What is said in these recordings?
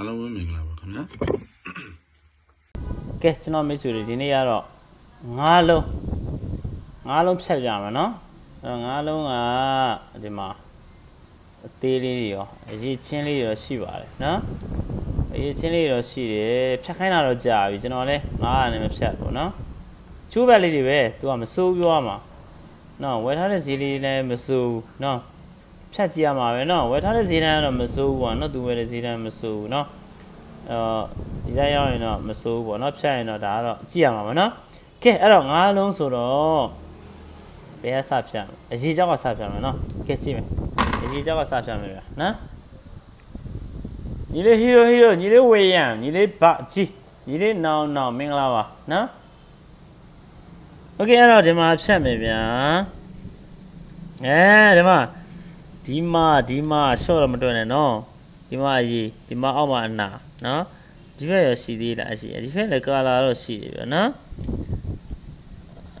အားလုံးပဲမင်္ဂလာပါခင်ဗျာကဲကျွန်တော်မိတ်ဆွေတွေဒီနေ့ကတော့ငါးလုံးငါးလုံးဖြတ်ကြမှာနော်အဲငါးလုံးကဒီမှာအသေးလေးတွေရောအရေးချင်းလေးတွေရောရှိပါတယ်နော်အရေးချင်းလေးတွေရောရှိတယ်ဖြတ်ခိုင်းတာတော့ကြာပြီကျွန်တော်လည်းငါးရနဲ့မဖြတ်ဘူးနော်ချိုးဘက်လေးတွေပဲသူကမစိုးပြောရမှာနော်ဝယ်ထားတဲ့ဈေးလေးလည်းမစိုးဘူးနော် ဖြတ်ကြည့်ရမှာပဲနော်ဝယ်ထားတဲ့ဈေးတန်းကတော့မစိုးဘူးကွာနော်သူဝယ်တဲ့ဈေးတန်းမစိုးဘူးနော် အော်ဒီတိုင်းရောက်ရင်တော့မစိုးဘူးပေါ့နော်ဖြတ်ရင်တော့ဒါကတော့ကြည့်ရမှာပေါ့နော်ကဲအဲ့တော့ငါးလုံးဆိုတော့ဘယ်ကစဖြတ်မလဲအရေးကြောက်ကစဖြတ်မယ်နော်ကဲကြည့်မယ်အရေးကြောက်ကစဖြတ်မယ်ဗျာနော်ညီလေးဟီရိုဟီရိုညီလေးဝေယံညီလေးဗကြီးညီလေးနောင်နောင်မင်္ဂလာပါနော်โอเคအဲ့တော့ဒီမှာဖြတ်မယ်ဗျာအဲဒီမှာ ဒီမှာဒီမှာရှော့တော့မတွေ့နဲ့နော်ဒီမှာအရေးဒီမှာအောက်မှာအနာနော်ဒီဘက်ရရှိသေးလားအရှိဒီဘက်လည်းကာလာတော့ရှိတယ်ဗျနော်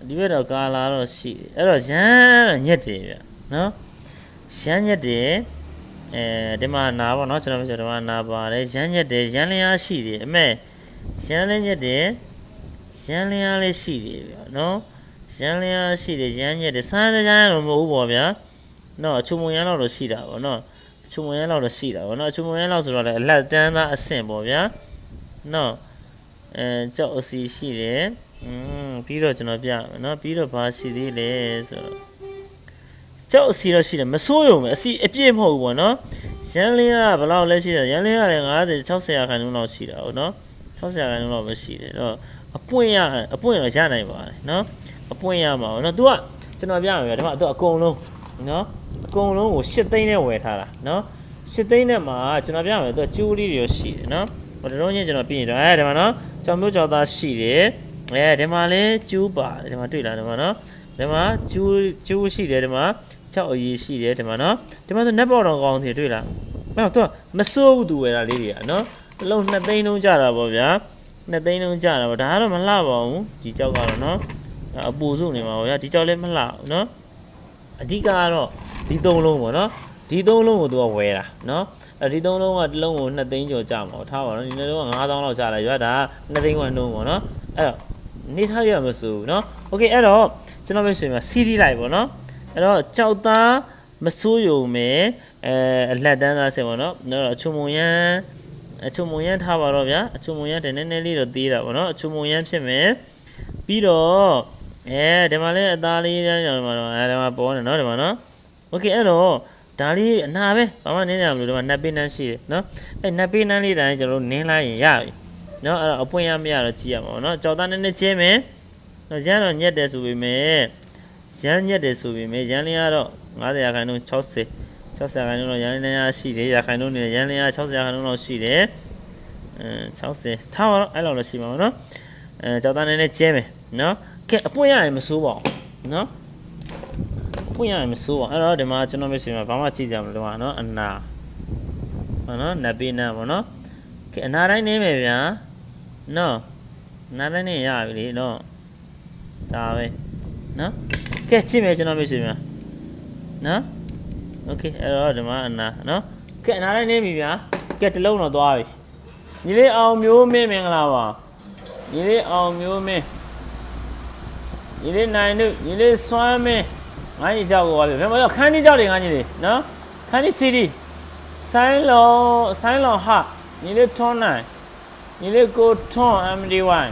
ဒီဘက်တော့ကာလာတော့ရှိတယ်အဲ့တော့ရမ်းတော့ညက်တယ်ဗျနော်ရမ်းညက်တယ်အဲဒီမှာနာပေါ့နော်ကျွန်တော်ပြောဒီမှာနာပါတယ်ရမ်းညက်တယ်ရမ်းလျားရှိတယ်အမေရမ်းလည်းညက်တယ်ရမ်းလျားလည်းရှိတယ်ဗျနော်ရမ်းလျားရှိတယ်ရမ်းညက်တယ်စမ်းစမ်းရမ်းတော့မဟုတ်ဘူးပေါ့ဗျာ နော်အချုံမုံရမ်းတော့ရှိတာပေါ့နော် အချုံမွန်ရဲလောက်တော့ရှိတာဗောနော်အချုံမွန်ရဲလောက်ဆိုတော့လည်းအလက်တန်းသားအဆင့်ပေါ့ဗျာနော်အဲကြောက်အစီရှိတယ်อืมပြီးတော့ကျွန်တော်ပြမယ်နော်ပြီးတော့ဘာရှိသေးလဲဆိုတော့ကြောက်အစီတော့ရှိတယ်မစိုးရုံပဲအစီအပြည့်မဟုတ်ဘူးဗောနော်ရန်လင်းကဘယ်လောက်လဲရှိတယ်ရန်လင်းကလည်း90 60ရာခိုင်နှုန်းလောက်ရှိတာဗောနော်60ရာခိုင်နှုန်းလောက်ပဲရှိတယ်တော့အပွင့်ရအပွင့်တော့ရနိုင်ပါတယ်နော်အပွင့်ရမှာဗောနော် तू ကကျွန်တော်ပြမယ်ဗျာဒါမှ तू အကုန်လုံး နော်အကုန်လုံးကို၈သိန်းနဲ့ဝယ်ထားတာနော်၈သိန်းနဲ့မှာကျွန်တော်ပြမယ်သူကကျိုးလေးတွေရှိတယ်နော်ဟိုတရုံးချင်းကျွန်တော်ပြင်ထားအဲဒီမှာနော်ကြောင်မျိုးကြောင်သားရှိတယ်အဲဒီမှာလဲကျိုးပါတယ်ဒီမှာတွေ့လားဒီမှာနော်ဒီမှာကျိုးကျိုးရှိတယ်ဒီမှာ6အရေးရှိတယ်ဒီမှာနော်ဒီမှာဆိုနက်ပေါ်တော်ကောင်းစီတွေ့လားအဲ့တော့သူကမစိုးဘူးသူဝယ်တာလေးတွေကနော်အလုံး2သိန်းလုံးကြတာပေါ့ဗျာ2သိန်းလုံးကြတာပေါ့ဒါကတော့မလှပါဘူးဒီကြောက်ကတော့နော်အပူစုနေမှာပေါ့ဗျာဒီကြောက်လည်းမလှဘူးနော် အဓိကကတော့ဒီသုံးလုံးပေါ့နော်ဒီသုံးလုံးကိုသူကဝယ်တာနော်အဲဒီသုံးလုံးကတစ်လုံးကို2သိန်းကျော်ကြမှာပေါ့ထားပါတော့ဒီတစ်လုံးက9000လောက်ကြလိုက်ရွာဒါက2သိန်းခွန်းနှုန်းပေါ့နော်အဲ့တော့နေထားရမစိုးဘူးနော်โอเคအဲ့တော့ကျွန်တော်ပြောဆိုရင် CD လိုက်ပေါ့နော်အဲ့တော့ကြောက်သားမစိုးယုံမယ်အဲအလက်တန်းသားစင်ပေါ့နော်နော်အချုံမုံရန်အချုံမုံရန်ထားပါတော့ဗျာအချုံမုံရန်တနည်းနည်းလေးတော့သေးတာပေါ့နော်အချုံမုံရန်ဖြစ်မယ်ပြီးတော့ အဲဒီမှာလည်းအသားလေးတန်းကြောင်ဒီမှာတော့အဲဒီမှာပေါ်နေနော်ဒီမှာနော် โอเคအဲ့တော့ဒါလေးအနာပဲဘာမှနင်းကြမလို့ဒီမှာနက်ပေးနှမ်းရှိတယ်နော်အဲ့နက်ပေးနှမ်းလေးတိုင်းကျွန်တော်တို့နင်းလိုက်ရင်ရပြီနော်အဲ့တော့အပွင့်ရမရတော့ကြည့်ရမှာပေါ့နော်ကြောက်သားနည်းနည်းချင်းမယ်နော်ရမ်းတော့ညက်တယ်ဆိုပေမဲ့ရမ်းညက်တယ်ဆိုပေမဲ့ရမ်းလျားတော့90ရာခိုင်နှုန်း60 60ရာခိုင်နှုန်းတော့ရမ်းလျားရှိတယ်ရာခိုင်နှုန်းနဲ့ရမ်းလျား60ရာခိုင်နှုန်းလောက်ရှိတယ်အဲ60ထားပါတော့အဲ့လောက်တော့ရှိမှာပေါ့နော်အဲကြောက်သားနည်းနည်းချင်းမယ်နော် ကဲအပွင့်ရရင်မစိုးပါဘူးနော် ဖွင့်ရရင်မစိုးပါအဲ့တော့ဒီမှာကျွန်တော်မရှိမှာဘာမှကြည့်ကြမလို့ဒီမှာနော်အနာဟောနော်နပ်ပေးနပ်ပေါ့နော်ကဲအနာတိုင်းနေမယ်ဗျာနော်နာတိုင်းနေရပြီလေနော်ဒါပဲနော်ကဲကြည့်မယ်ကျွန်တော်မရှိမှာနော်โอเคအဲ့တော့ဒီမှာအနာနော်ကဲအနာတိုင်းနေပြီဗျာကဲတစ်လုံးတော့သွားပြီညီလေးအောင်မျိုးမင်းမင်္ဂလာပါညီလေးအောင်မျိုးမင်း ညီလေးနိုင်တို့ညီလေးစွမ်းမင်းငါးကြီးကြောက်ကိုပါပြီဘယ်မှာတော့ခန်းကြီးကြောက်တွေငါးကြီးတွေနော်ခန်းကြီးစီဒီဆိုင်းလောဆိုင်းလောဟာညီလေးထွန်းနိုင်ညီလေးကိုထွန်း MD1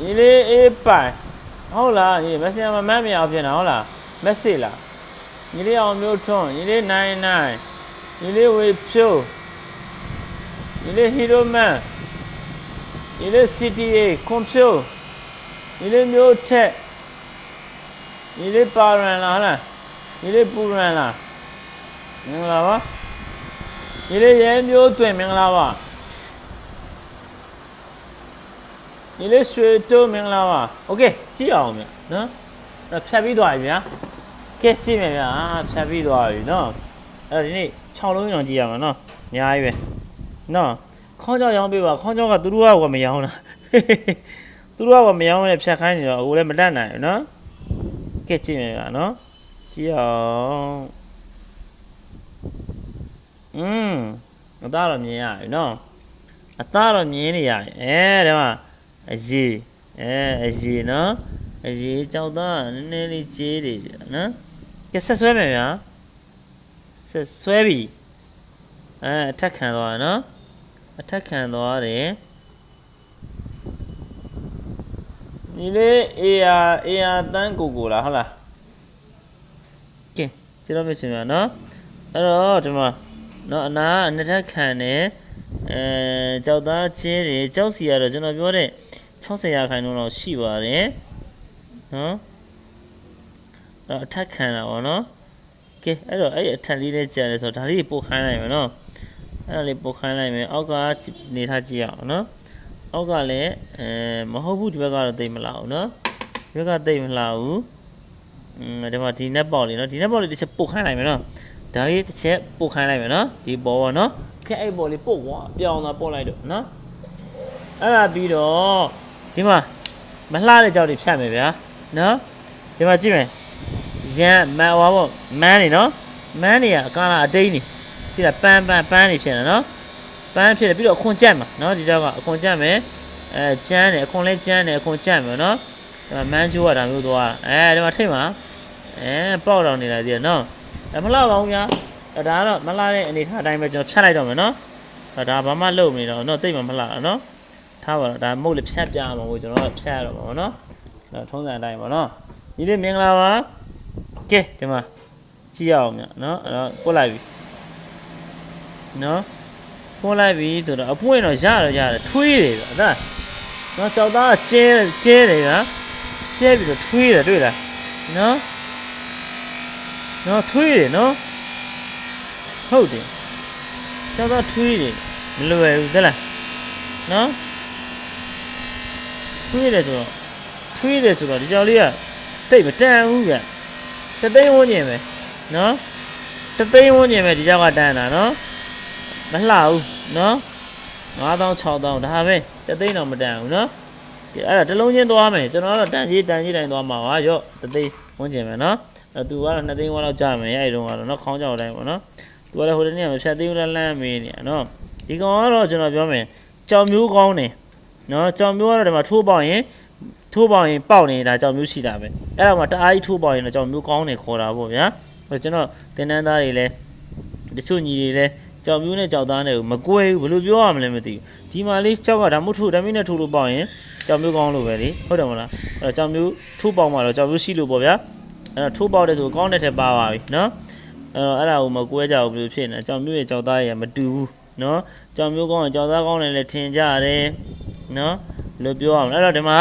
ညီလေးအေးပိုင်ဟုတ်လားညီမက်ဆေ့မမတ်မရအောင်ပြင်တာဟုတ်လားမက်ဆေ့လားညီလေးအောင်မျိုးထွန်းညီလေးနိုင်နိုင်ညီလေးဝေဖြိုးညီလေးဟီရိုမန်ညီလေး CTA ကွန်ဖြိုး ညီလေးမျိုးထက် ညီလေးပါရန်လားဟလားညီလေးပူရန်လားမင်္ဂလာပါညီလေးရဲမျိုးတွင်မင်္ဂလာပါညီလေးရွှေတိုးမင်္ဂလာပါโอเคကြည့်အောင်ဗျနော်အဲ့ဖြတ်ပြီးသွားပြီဗျာကဲကြည့်မယ်ဗျာဖြတ်ပြီးသွားပြီနော်အဲ့တော့ဒီနေ့6လုံးရောင်ကြည့်ရမှာနော်အများကြီးပဲနော်ခေါင်းကြောက်ရောင်းပေးပါခေါင်းကြောက်ကသူတို့ကမရောင်းတာ သူတို့ကမရောင်းနဲ့ဖြတ်ခိုင်းနေတော့အခုလည်းမတတ်နိုင်ဘူးနော်ကဲကြည့်မယ်ဗျာနော်ကြည့်အောင်อืมအသားတော့မြင်ရပြီနော်အသားတော့မြင်နေရပြီအဲဒီမှာအရေးအဲအရေးနော်အရေးကြောက်သားနည်းနည်းလေးကြေးတယ်ဗျာနော်ကဲဆက်ဆွဲမယ်ဗျာဆက်ဆွဲပြီအဲအထက်ခံသွားတယ်နော်အထက်ခံသွားတယ် ဒီလေးအေးအာအေးအာတန်းကိုကိုလားဟုတ်လားကဲကျွန်တော်မြင်ရှင်ဗျာနော်အဲ့တော့ဒီမှာနော်အနာအနှစ်ထက်ခံတယ်အဲကြောက်သားချင်းတွေကြောက်စီကတော့ကျွန်တော်ပြောတဲ့60ရာခိုင်နှုန်းတော့ရှိပါတယ်နော်အဲ့တော့အထက်ခံတာပေါ့နော်ကဲအဲ့တော့အဲ့ဒီအထက်လေးလေးကျန်တယ်ဆိုတော့ဒါလေးပို့ခိုင်းလိုက်မယ်နော်အဲ့ဒါလေးပို့ခိုင်းလိုက်မယ်အောက်ကနေထားကြည့်ရအောင်နော် အောက်ကလည်းအဲမဟုတ်ဘူးဒီဘက်ကတော့တိတ်မလာဘူးနော်ဒီဘက်ကတိတ်မလာဘူးอืมဒီမှာဒီနက်ပေါက်လေးနော်ဒီနက်ပေါက်လေးတစ်ချက်ပို့ခိုင်းလိုက်မယ်နော်ဒါလေးတစ်ချက်ပို့ခိုင်းလိုက်မယ်နော်ဒီပေါ်ပေါ့နော်ကဲအဲ့ပေါ်လေးပို့ကွာပြောင်းသွားပို့လိုက်တော့နော်အဲ့ဒါပြီးတော့ဒီမှာမလှတဲ့ကြောက်တွေဖြတ်မယ်ဗျာနော်ဒီမှာကြည့်မယ်ရန်မန်ဟောပေါ့မန်းနေနော်မန်းနေရအကားလာအတိန်းနေဒီကပန်းပန်းပန်းနေဖြစ်နေနော် ပန်းဖြစ်တယ်ပြီးတော့အခွန်ကြက်မှာနော်ဒီကြောက်ကအခွန်ကြက်မယ်အဲကျန်းတယ်အခွန်လေးကျန်းတယ်အခွန်ကြက်မယ်နော်ဒီမှာမန်းချိုးရတာမျိုးသွားအဲဒီမှာထိတ်မှာအဲပေါက်တော်နေတာဒီကနော်အဲမလှပါဘူးဗျာအဲဒါကတော့မလှတဲ့အနေထားအတိုင်းပဲကျွန်တော်ဖြတ်လိုက်တော့မယ်နော်အဲဒါဘာမှလုပ်မနေတော့နော်တိတ်မှမလှတာနော်ထားပါတော့ဒါမဟုတ်လေဖြတ်ပြရမှာကိုကျွန်တော်ကဖြတ်ရတော့မှာပေါ့နော်အဲထုံးစံအတိုင်းပေါ့နော်ဒီလေးမင်္ဂလာပါကဲဒီမှာကြည့်ရအောင်မြတ်နော်အဲ့တော့ပို့လိုက်ပြီ နော်ပို့လိုက်ပြီဆိုတော့အပွင့်တော့ရတော့ရတယ်ထွေးတယ်ဗျာဒါနော်ကြောက်သားကကျဲကျဲတယ်ဗျာကျဲပြီးတော့ထွေးတယ်တွေ့လားနော်နော်ထွေးတယ်နော်ဟုတ်တယ်ကြောက်သားထွေးတယ်မလွယ်ဘူးသလားနော်ထွေးတယ်ဆိုတော့ထွေးတယ်ဆိုတော့ဒီကြောက်လေးကတိတ်မတန်ဘူးဗျတသိန်းဝန်းကျင်ပဲနော်တသိန်းဝန်းကျင်ပဲဒီကြောက်ကတန်တာနော်မလှဘူး နော်9000 6000ဒါပဲတသိန်းတော့မတန်ဘူးနော်ဒီအဲ့ဒါတစ်လုံးချင်းသွားမယ်ကျွန်တော်ကတော့တန်ကြီးတန်ကြီးတိုင်းသွားမှာပါရော့တသိန်းဝန်းကျင်ပဲနော်အဲ့သူကတော့2သိန်းဝန်းလောက်ကြာမယ်အဲ့ဒီတုန်းကတော့နော်ခေါင်းကြောက်တိုင်းပေါ့နော်သူကလည်းဟိုတနေ့ကမဖြတ်သိဘူးလားလမ်းမေးနေရနော်ဒီကောင်ကတော့ကျွန်တော်ပြောမယ်ကြောင်မျိုးကောင်းတယ်နော်ကြောင်မျိုးကတော့ဒီမှာထိုးပေါက်ရင်ထိုးပေါင်ရင်ပေါက်နေတာကြောင့်မျိုးရှိတာပဲအဲ့ဒါမှတအားကြီးထိုးပေါင်ရင်တော့ကြောင့်မျိုးကောင်းနေခေါ်တာပေါ့ဗျာအဲ့ကျွန်တော်တင်တန်းသားတွေလည်းတချို့ညီတွေလည်း ကြောင်မျိုးနဲ့ကြောက်သားနဲ့ကိုမကွဲဘူးဘယ်လိုပြောရမလဲမသိဘူးဒီမှာလေးကြောက်ကဒါမှမဟုတ်ထိုးဓာမီနဲ့ထိုးလို့ပေါက်ရင်ကြောင်မျိုးကောင်းလို့ပဲလေဟုတ်တယ်မလားအဲ့တော့ကြောင်မျိုးထိုးပေါက်မှတော့ကြောင်မျိုးရှိလို့ပေါ့ဗျာအဲ့တော့ထိုးပေါက်တဲ့ဆိုကောင်းတဲ့ထက်ပါပါပြီနော်အဲ့တော့အဲ့ဒါကိုမကွဲကြဘူးဘယ်လိုဖြစ်နေကြောင်မျိုးရဲ့ကြောက်သားရဲ့မတူဘူးနော်ကြောင်မျိုးကောင်းရင်ကြောက်သားကောင်းတယ်လည်းထင်ကြရတယ်နော်ဘယ်လိုပြောရမလဲအဲ့တော့ဒီမှာ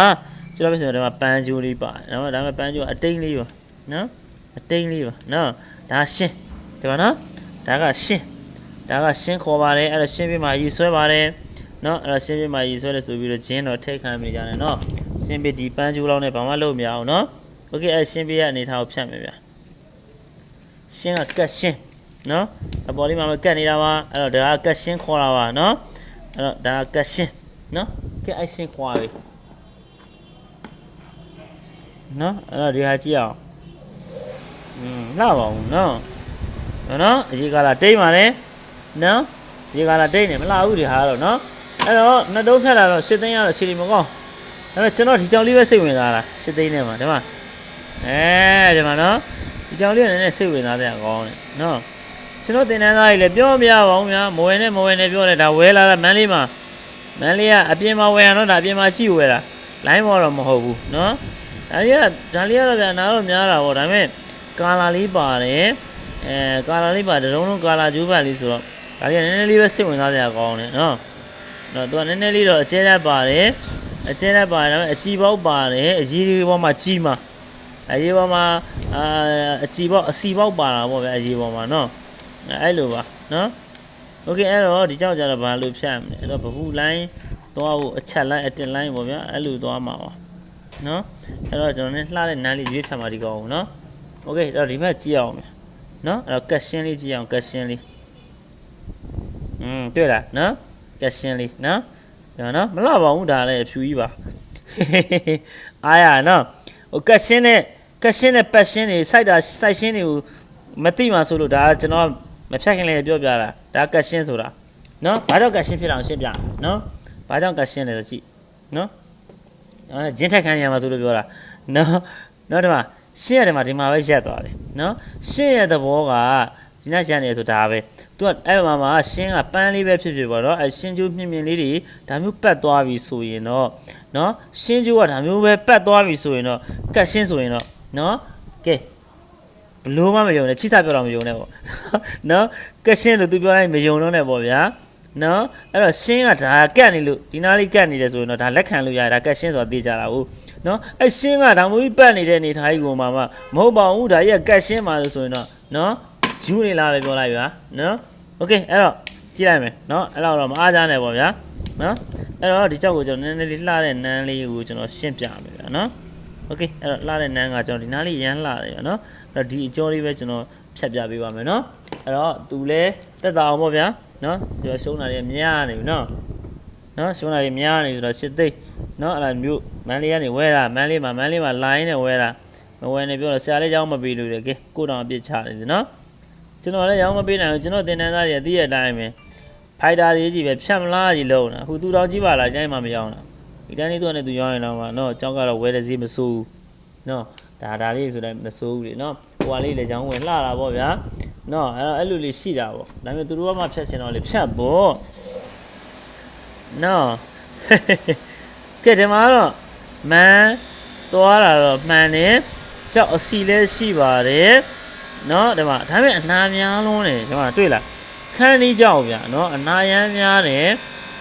ကျွန်တော်ပြဆိုတော့ဒီမှာပန်းကျိုးလေးပါတယ်နော်ဒါပေမဲ့ပန်းကျိုးအတိန်လေးပါနော်အတိန်လေးပါနော်ဒါရှင်းဒီပါနော်ဒါကရှင်း ဒါကရှင်းခေါ်ပါတယ်အဲ့တော့ရှင်းပြမှာရည်ဆွဲပါတယ်နော်အဲ့တော့ရှင်းပြမှာရည်ဆွဲတယ်ဆိုပြီးတော့ဂျင်းတော့ထိတ်ခံမိကြတယ်နော်ရှင်းပြဒီပန်းကျိုးလောက်နဲ့ဘာမှလုပ်မရအောင်နော်โอเคအဲ့ရှင်းပြရဲ့အနေထားကိုဖြတ်မယ်ဗျာရှင်းကကတ်ရှင်းနော်အပေါ်လေးမှာမကတ်နေတာပါအဲ့တော့ဒါကကတ်ရှင်းခေါ်တာပါနော်အဲ့တော့ဒါကကတ်ရှင်းနော်ကဲအဲ့ရှင်းခေါ်ပြီ နော်အဲ့တော့ဒီဟာကြည့်အောင်อืมလှပါဘူးနော်နော်အရေးကလာတိတ်ပါလေ နော်အရေးကလာတိတ်နေမလှဘူးဒီဟာတော့နော်အဲ့တော့နှစ်တုံးဖြတ်လာတော့ရှစ်သိန်းရတော့ခြေလီမကောင်းဒါပေမဲ့ကျွန်တော်ဒီကြောင်လေးပဲစိတ်ဝင်စားတာရှစ်သိန်းနဲ့မှာဒီမှာအဲဒီမှာနော်ဒီကြောင်လေးကလည်းစိတ်ဝင်စားတဲ့ကောင်းတယ်နော်ကျွန်တော်တင်တန်းသားကြီးလည်းပြောမပြပါဘူးများမဝယ်နဲ့မဝယ်နဲ့ပြောတယ်ဒါဝယ်လာတာမန်းလေးမှာမန်းလေးကအပြင်မှာဝယ်ရတော့ဒါအပြင်မှာကြည့်ဝယ်တာလိုင်းဘောတော့မဟုတ်ဘူးနော်ဒါလေးကဒါလေးကတော့ဗျာနားတော့များတာပေါ့ဒါပေမဲ့ကာလာလေးပါတယ်အဲကာလာလေးပါတလုံးလုံးကာလာကျိုးပါလေးဆိုတော့ ဒါလေးကနည်းနည်းလေးပဲစိတ်ဝင်စားစရာကောင်းတယ်နော်တော့သူကနည်းနည်းလေးတော့အကျဲတက်ပါတယ်အကျဲတက်ပါတယ်ဒါပေမဲ့အကြည်ပေါက်ပါတယ်အရေးလေးပေါ်မှာကြီးမှာအရေးပေါ်မှာအာအကြည်ပေါက်အစီပေါက်ပါတာပေါ့ဗျာအရေးပေါ်မှာနော်အဲအဲ့လိုပါနော်โอเคအဲ့တော့ဒီကြောက်ကြတော့ဘာလို့ဖြတ်မလဲအဲ့တော့ဘဘူးလိုင်းသွားဖို့အချက်လိုင်းအတင်လိုင်းပေါ့ဗျာအဲ့လိုသွားမှာပါ နော်အဲ့တော့ကျွန်တော်လည်းလှတဲ့နန်းလေးရွေးဖြတ်มาဒီကောင်အောင်နော်โอเคအဲ့တော့ဒီဘက်ကြည့်အောင်မယ်နော်အဲ့တော့ကက်ရှင်းလေးကြည့်အောင်ကက်ရှင်းလေး อืมတွေ့လားနော်ကက်ရှင်းလေးနော်ဒါနော်မလှပါဘူးဒါလည်းအဖြူကြီးပါအားရနော်ဟိုကက်ရှင်းနဲ့ကက်ရှင်းနဲ့ပတ်ရှင်းတွေစိုက်တာစိုက်ရှင်းတွေကိုမသိမှဆိုလို့ဒါကကျွန်တော်မဖြတ်ခင်လေးပြောပြတာဒါကက်ရှင်းဆိုတာနော်ဘာကြောင့်ကတ်ရှင်းဖြစ်တာကိုရှင်းပြမယ်နော်ဘာကြောင့်ကတ်ရှင်းလဲဆိုကြည့်နော်အဲဂျင်းထက်ခံရမှာဆိုလို့ပြောတာနော်နော်ဒီမှာရှင်းရတယ်မှာဒီမှာပဲရက်သွားတယ်နော်ရှင်းရတဲ့ဘောက ဒီနေ့ရှင်းနေဆိုဒါပဲသူကအဲ့မှာမှာရှင်းကပန်းလေးပဲဖြစ်ဖြစ်ပေါ့နော်အဲရှင်းကျိုးမြင့်မြင့်လေးတွေဒါမျိုးပတ်သွားပြီဆိုရင်တော့နော်ရှင်းကျိုးကဒါမျိုးပဲပတ်သွားပြီဆိုရင်တော့ကတ်ရှင်းဆိုရင်တော့နော်ကဲဘလို့မှမယုံနဲ့ချိစာပြောတော့မယုံနဲ့ပေါ့နော်ကက်ရှင်းလို့သူပြောတိုင်းမယုံတော့နဲ့ပေါ့ဗျာနော်အဲ့တော့ရှင်းကဒါကက်နေလို့ဒီနားလေးကက်နေတယ်ဆိုရင်တော့ဒါလက်ခံလို့ရတယ်ဒါကက်ရှင်းဆိုတာသိကြတာဟုတ်နော်အဲ့ရှင်းကဒါမျိုးကြီးပတ်နေတဲ့အနေထားကြီးကိုမှမမဟုတ်ပါဘူးဒါကြီးကကက်ရှင်းပါလို့ဆိုရင်တော့နော် ယူနေလားပဲပြောလိုက်ဗျာနော်โอเคအဲ့တော့ကြည့်လိုက်မယ်နော်အဲ့တော့တော့မအားကြနဲ့ပေါ့ဗျာနော်အဲ့တော့ဒီကြောက်ကိုကျွန်တော်နည်းနည်းလေးလှတဲ့နန်းလေးကိုကျွန်တော်ရှင်းပြမယ်ဗျာနော် โอเคအဲ့တော့လှတဲ့နန်းကကျွန်တော်ဒီနားလေးရမ်းလှတယ်ဗျာနော်အဲ့တော့ဒီအကျော်လေးပဲကျွန်တော်ဖြတ်ပြပေးပါမယ်နော်အဲ့တော့သူလဲတက်တာအောင်ပေါ့ဗျာနော်ဒီရှုံးတာတွေများနေပြီနော်နော်ရှုံးတာတွေများနေဆိုတော့ရှစ်သိန်းနော်အဲ့ဒါမျိုးမန်းလေးကနေဝဲတာမန်းလေးမှာမန်းလေးမှာလိုင်းနဲ့ဝဲတာမဝဲနေပြောတော့ဆရာလေးကြောင်းမပေးလို့လေကဲကိုတောင်အပြစ်ချနေစီနော် ကျွန်တော်လည်းရောင်းမပေးနိုင်ဘူးကျွန်တော်တင်တန်းသားတွေအသိရတဲ့အတိုင်းပဲဖိုက်တာတွေကြီးပဲဖြတ်မလားကြီးလုံးတာအခုသူတော်ကြီးပါလားဒီတိုင်းမှမရောင်းတာဒီတိုင်းလေးသူကလည်းသူရောင်းရင်တော့မှနော်အကြောင်းကတော့ဝဲတဲ့ဈေးမစိုးဘူးနော်ဒါဒါလေးဆိုတော့မစိုးဘူးလေနော်ဟိုဟာလေးလည်းကြောင်းဝင်လှတာပေါ့ဗျာနော်အဲ့တော့အဲ့လိုလေးရှိတာပေါ့ဒါပေမဲ့သူတို့ကမှဖြတ်ချင်တော့လေဖြတ်ပေါ့နော်ကဲဒီမှာတော့မန်းသွားတာတော့မှန်တယ်ကြောက်အစီလဲရှိပါတယ် နော်ဒီမှာဒါပေမဲ့အနာများလုံးတယ်ဒီမှာတွေ့လားခန်းလေးကြောက်ဗျာနော်အနာရမ်းများတယ်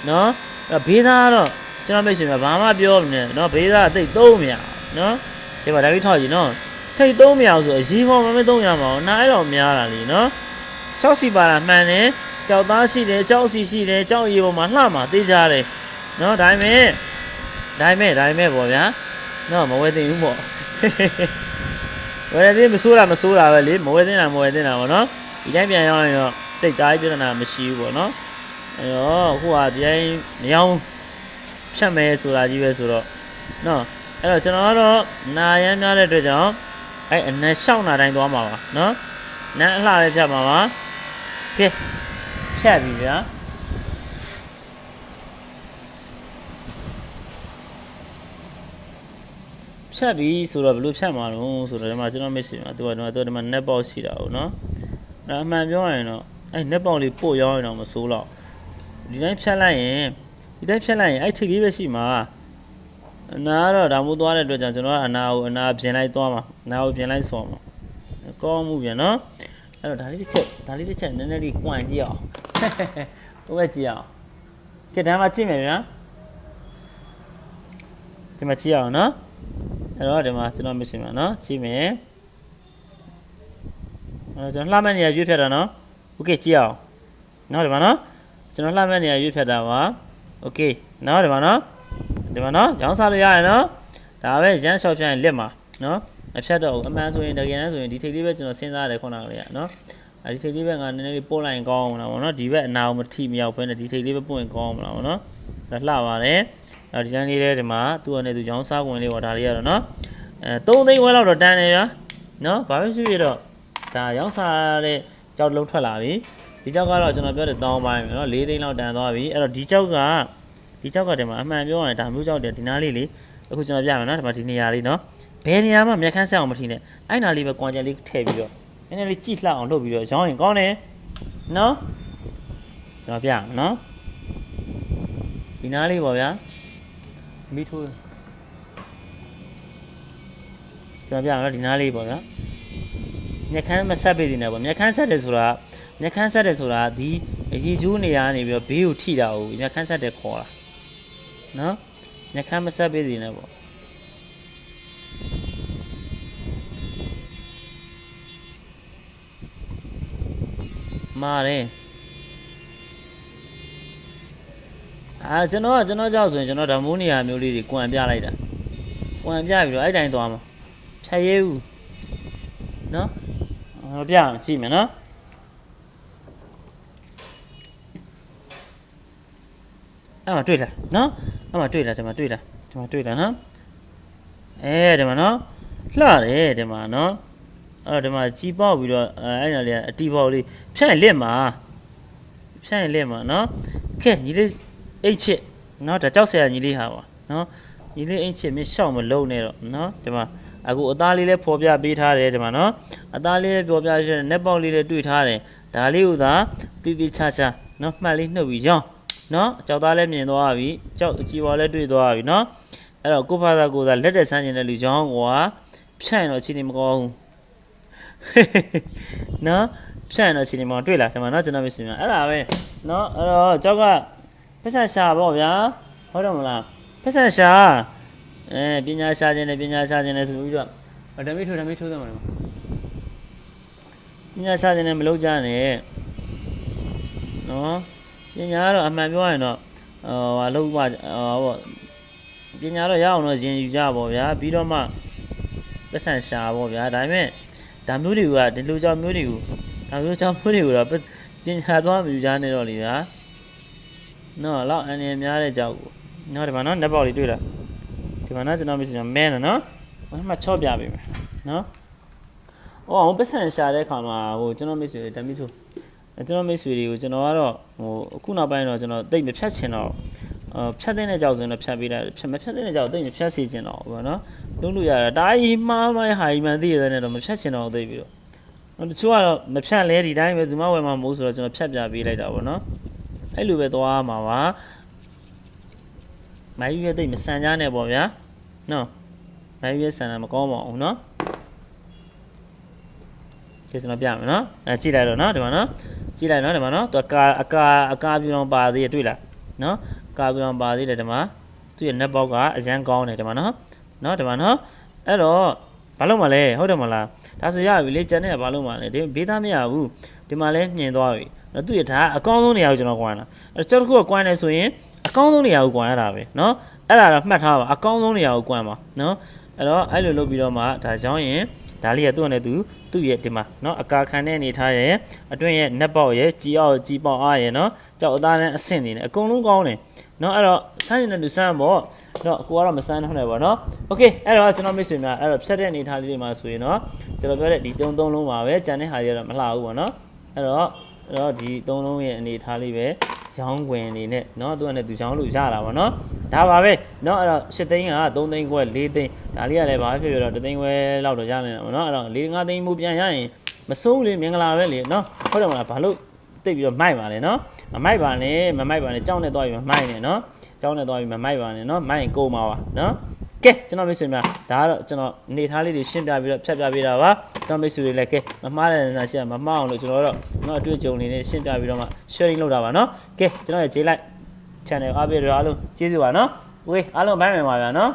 နော်အဲ့ဘေးသားကတော့ကျွန်တော်မိတ်ဆွေများဘာမှပြောမနေနော်ဘေးသားအသိသုံးမြနော်ဒီမှာဒါပြီးထောက်ကြည့်နော်ထိတ်သုံးမရအောင်ဆိုအရေးပေါ်မမေးသုံးရမှာအောင်နားအဲ့တော့များတာလीနော်6စီပါတာမှန်တယ်ကြောက်သားရှိတယ်ကြောက်စီရှိတယ်ကြောက်ရေပေါ်မှာလှမှာသိကြတယ်နော်ဒါပေမဲ့ဒါပေမဲ့ဒါပေမဲ့ပေါ့ဗျာနော်မဝဲသိဘူးပေါ့ ဝဲသိမဆိုးတာမဆိုးတာပဲလေမဝဲသိတာမဝဲသိတာပေါ့နော်ဒီတိုင်းပြန်ရောက်ရင်တော့တိတ်သားပြဿနာမရှိဘူးပေါ့နော်အဲ့တော့အခုကဒီတိုင်းမယောင်းဖြတ်မယ်ဆိုတာကြီးပဲဆိုတော့နော်အဲ့တော့ကျွန်တော်ကတော့နာရမ်းများတဲ့အတွက်ကြောင့်အဲ့အနက်လျှောက်နာတိုင်းသွားမှာပါနော်နန်းအလှလေးဖြတ်မှာပါကဲဖြတ်ပြီဗျာ ဖြတ်ပြီဆိုတော့ဘယ်လိုဖြတ်မှာလဲဆိုတော့ဒီမှာကျွန်တော်မရှိမှာသူကဒီမှာသူကဒီမှာ net box ရှိတာဟုတ်နော်အဲ့အမှန်ပြောရရင်တော့အဲ့ net box လေးပို့ရောင်းရင်တော့မစိုးတော့ဒီတိုင်းဖြတ်လိုက်ရင်ဒီတိုင်းဖြတ်လိုက်ရင်အဲ့ထိပ်လေးပဲရှိမှာအနာကတော့ဒါမို့သွားတဲ့အတွက်ကြောင့်ကျွန်တော်ကအနာကိုအနာပြင်လိုက်သွားမှာအနာကိုပြင်လိုက်ဆော်မှာကောင်းမှုပြန်နော်အဲ့တော့ဒါလေးတစ်ချက်ဒါလေးတစ်ချက်နည်းနည်းလေးကွန်ကြည့်အောင်ဟိုဘက်ကြည့်အောင်ကဲဒါမှကြည့်မယ်ဗျာဒီမှာကြည့်အောင်နော် အဲ့တော့ဒီမှာကျွန်တော်မရှိမှာနော်ကြည့်မယ်အဲ့တော့ကျွန်တော်လှမ်းမဲ့နေရာရွေးဖြတ်တာနော်โอเคကြည့်အောင်နော်ဒီမှာနော်ကျွန်တော်လှမ်းမဲ့နေရာရွေးဖြတ်တာပါโอเคနော်ဒီမှာနော် ဒီမှာနော်ရောင်းစားလို့ရရနော်ဒါပဲရမ်းလျှောက်ဖြတ်ရင်လက်မှာနော်မဖြတ်တော့ဘူးအမှန်ဆိုရင်တကယ်တမ်းဆိုရင်ဒီထိပ်လေးပဲကျွန်တော်စဉ်းစားရတယ်ခုနကလေးကနော်အဲဒီထိပ်လေးပဲငါနည်းနည်းလေးပို့လိုက်ရင်ကောင်းအောင်လားဗောနော်ဒီဘက်အနာကိုမထိမရောက်ဘဲနဲ့ဒီထိပ်လေးပဲပို့ရင်ကောင်းအောင်လားဗောနော်ဒါလှပါတယ် အဲဒီတန်းလေးလေးဒီမှာသူ့အနေနဲ့သူရောင်းစားဝင်လေးဗောဒါလေးကတော့နော်အဲ3သိန်းဝဲလောက်တော့တန်းနေဗျာနော်ဘာဖြစ်ဖြစ်တော့ဒါရောင်းစားတဲ့ကြောက်လုံးထွက်လာပြီဒီကြောက်ကတော့ကျွန်တော်ပြောတဲ့တောင်းပိုင်းပဲနော်4သိန်းလောက်တန်သွားပြီအဲ့တော့ဒီကြောက်ကဒီကြောက်ကတည်းမှာအမှန်ပြောရရင်ဒါမျိုးကြောက်တယ်ဒီနားလေးလေအခုကျွန်တော်ပြမယ်နော်ဒီမှာဒီနေရာလေးနော်ဘယ်နေရာမှာမျက်ခမ်းဆက်အောင်မထီနဲ့အဲ့နာလေးပဲကွန်ချက်လေးထည့်ပြီးတော့နည်းနည်းလေးကြည့်လှအောင်လုပ်ပြီးတော့ရောင်းရင်ကောင်းတယ်နော်ကျွန်တော်ပြမယ်နော်ဒီနားလေးပေါ့ဗျာ မိထိုးကျွန်တော်ပြမယ်နော်ဒီနားလေးပေါ့ဗျာမျက်ခမ်းမဆက်ပေးသေးနဲ့ပေါ့မျက်ခမ်းဆက်တယ်ဆိုတာမျက်ခမ်းဆက်တယ်ဆိုတာဒီအရီကျိုးနေရာနေပြီးတော့ဘေးကိုထိတာကိုမျက်ခမ်းဆက်တယ်ခေါ်တာနော်ညခမ်းမဆက်ပေးစီနဲ့ပေါ့မာတယ် အာကျွန်တော်ကကျွန်တော်ကြောက်ဆိုရင်ကျွန်တော်ဓမိုးနေရာမျိုးလေးတွေကွန်ပြလိုက်တာကွန်ပြပြီးတော့အဲ့တိုင်းသွားမှာဖြတ်ရဲဘူးနော်ဟောပြအောင်ကြည့်မယ်နော်အဲ့မှာတွေ့လားနော်အဲ့မှာတွေ့လားဒီမှာတွေ့လားဒီမှာတွေ့လားနော်အဲဒီမှာနော်လှတယ်ဒီမှာနော်အဲ့တော့ဒီမှာကြီးပေါက်ပြီးတော့အဲအဲ့ညာလေးကအတီပေါက်လေးဖြတ်ရင်လက်မှာဖြန့်ရင်လက်မှာနော်ကဲညီလေး အိတ်ချစ်နော်ဒါကြောက်ဆရာညီလေးဟာပါနော်ညီလေးအိတ်ချစ်မင်းရှောက်မလုံးနဲ့တော့နော်ဒီမှာအခုအသားလေးလည်းဖော်ပြပေးထားတယ်ဒီမှာနော်အသားလေးလည်းဖော်ပြပေးထားတယ်နက်ပေါက်လေးလည်းတွေ့ထားတယ်ဒါလေးကိုသာတီးတီးချာချာနော်မှတ်လေးနှုတ်ပြီးရောင်းနော်ကြောက်သားလည်းမြင်သွားပြီကြောက်အချီဝါလည်းတွေ့သွားပြီနော်အဲ့တော့ကိုဖာသာကိုသာလက်တက်ဆန်းကျင်တဲ့လူကြောင်းကွာဖြန့်ရင်တော့အချင်းနေမကောင်းဘူးနော်ဖြန့်ရင်တော့အချင်းနေမကောင်းတွေ့လားဒီမှာနော်ကျွန်တော်မသိဘူးအဲ့ဒါပဲနော်အဲ့တော့ကြောက်က ပတ်စံရှာပေါ့ဗျာဟုတ်တော့မလားပတ်စံရှာအဲပညာရှာခြင်းနဲ့ပညာရှာခြင်းနဲ့ဆိုပြီးတော့ဓမ္မိထိုးဓမ္မိထိုးသမှာလေပညာရှာခြင်းနဲ့မလုပ်ကြနဲ့နော်ပညာကတော့အမှန်ပြောရရင်တော့ဟိုဟာလုပ်ပါဟိုပေါ့ပညာတော့ရအောင်တော့ရင်ယူကြပါဗျာပြီးတော့မှပတ်စံရှာပေါ့ဗျာဒါပေမဲ့ဒါမျိုးတွေကဒီလိုကြောင့်မျိုးတွေကိုဒါမျိုးကြောင့်မျိုးတွေကိုတော့ပညာသွားမယူကြနဲ့တော့လေဗျာ နော်လောက်အနေများတဲ့ကြောက်ကိုနော်ဒီမှာနော်နက်ပေါက်လေးတွေ့လားဒီမှာနော်ကျွန်တော်မရှိရင်မဲနော်နော်ဘာမှချော့ပြပေးမယ်နော်။အော်ဟိုပတ်စံရှာတဲ့ခါမှာဟိုကျွန်တော်မိတ်ဆွေတမီးဆိုအဲကျွန်တော်မိတ်ဆွေတွေကိုကျွန်တော်ကတော့ဟိုအခုနောက်ပိုင်းတော့ကျွန်တော်တိတ်မဖြတ်ချင်တော့အာဖြတ်တဲ့ကြောက်ဆိုရင်တော့ဖြတ်ပေးလိုက်ဖြတ်မဖြတ်တဲ့ကြောက်တိတ်မဖြတ်စီချင်တော့ဘူးပေါ့နော်။လုံးလို့ရတာဒါကြီးမှားမိုင်းဟာကြီးမှန်သိရတဲ့နဲ့တော့မဖြတ်ချင်တော့သိပြီတော့။နောက်တချို့ကတော့မဖြတ်လဲဒီတိုင်းပဲသူမဝယ်မှာမဟုတ်ဆိုတော့ကျွန်တော်ဖြတ်ပြပေးလိုက်တာပေါ့နော်။ အဲ့လိုပဲသွားမှာပါ။မိုင်းရွေးတိတ်မဆန်ကြနဲ့ပေါ့ဗျာ။နော်။မိုင်းရွေးဆန်တာမကောင်းပါဘူးနော်။ကျေကျွန်တော်ပြမယ်နော်။အဲကြည့်လိုက်တော့နော်ဒီမှာနော်။ကြည့်လိုက်နော်ဒီမှာနော်။သူအကာအကာအကာပြူအောင်ပါသေးရတွေ့လား။နော်။အကာပြူအောင်ပါသေးတယ်ဒီမှာ။သူ့ရဲ့ net box ကအရန်ကောင်းတယ်ဒီမှာနော်။နော်ဒီမှာနော်။အဲ့တော့ဘာလို့မလဲဟုတ်တယ်မလား။ဒါဆိုရပြီလေကျန်တဲ့ကဘာလို့မလဲဒီဘေးသားမရဘူး။ဒီမှာလဲညင်သွားပြီ။နော် သူ့ရဲ့ဒါအကောင်းဆုံးနေရာကိုကျွန်တော်ကွာတာ။အဲ့တော့ကျွန်တော်တို့ကကွာနေဆိုရင်အကောင်းဆုံးနေရာကိုကွာရတာပဲနော်။အဲ့ဒါတော့မှတ်ထားပါအကောင်းဆုံးနေရာကိုကွာပါနော်။အဲ့တော့အဲ့လိုလုပ်ပြီးတော့မှဒါကြောင်းရင်ဒါလေးကသူ့နဲ့သူသူ့ရဲ့ဒီမှာเนาะအကာခံတဲ့အနေထားရဲ့အတွင်းရဲ့နက်ပေါက်ရဲ့ကြီးအောင်ကြီးပေါက်အားရဲ့เนาะကြောက်အသားနဲ့အဆင့်နေတယ်အကုန်လုံးကောင်းတယ်เนาะအဲ့တော့စမ်းနေတဲ့လူစမ်းပေါ့เนาะကိုကတော့မစမ်းတော့နဲ့ပေါ့เนาะโอเคအဲ့တော့ကျွန်တော်မိတ်ဆွေများအဲ့တော့ဖြတ်တဲ့အနေထားလေးတွေမှာဆိုရင်เนาะကျွန်တော်ပြောတဲ့ဒီသုံးသုံးလုံးပါပဲကြံတဲ့ဟာတွေကတော့မလှဘူးပေါ့เนาะအဲ့တော့ အဲ့တော့ဒီသုံးလုံးရဲ့အနေထားလေးပဲရောင်းဝင်နေနဲ့เนาะသူကလည်းသူရောင်းလို့ရတာပေါ့เนาะဒါပါပဲเนาะအဲ့တော့၈သိန်းက3သိန်းခွဲ4သိန်းဒါလေးကလည်းဘာဖြစ်ဖြစ်တော့3သိန်းခွဲလောက်တော့ရနေတာပေါ့เนาะအဲ့တော့4 5သိန်းမှုပြန်ရရင်မစိုးလေမင်္ဂလာပဲလေเนาะဟုတ်တယ်မလားဘာလို့တိတ်ပြီးတော့မိုက်ပါလေเนาะမမိုက်ပါနဲ့မမိုက်ပါနဲ့ကြောင်းနဲ့သွားပြီးမမိုက်နဲ့เนาะကြောင်းနဲ့သွားပြီးမမိုက်ပါနဲ့เนาะမိုက်ရင်ကုန်ပါပါเนาะ ကဲကျွန်တော်မိတ်ဆွေများဒါကတော့ကျွန်တော်အနေထားလေးတွေရှင်းပြပြီးတော့ဖြတ်ပြပေးတာပါကျွန်တော်မိတ်ဆွေတွေလည်းကဲမမှားတဲ့နေရာရှင်းမမှားအောင်လို့ကျွန်တော်တို့ကျွန်တော်အတွေ့အကြုံလေးနဲ့ရှင်းပြပြီးတော့မှ sharing လုပ်တာပါเนาะကဲကျွန်တော်ရဲ့ J like channel အားပေးရအားလုံးကျေးဇူးပါเนาะโอเคအားလုံးဘိုင်းမယ်ပါဗျာเนาะ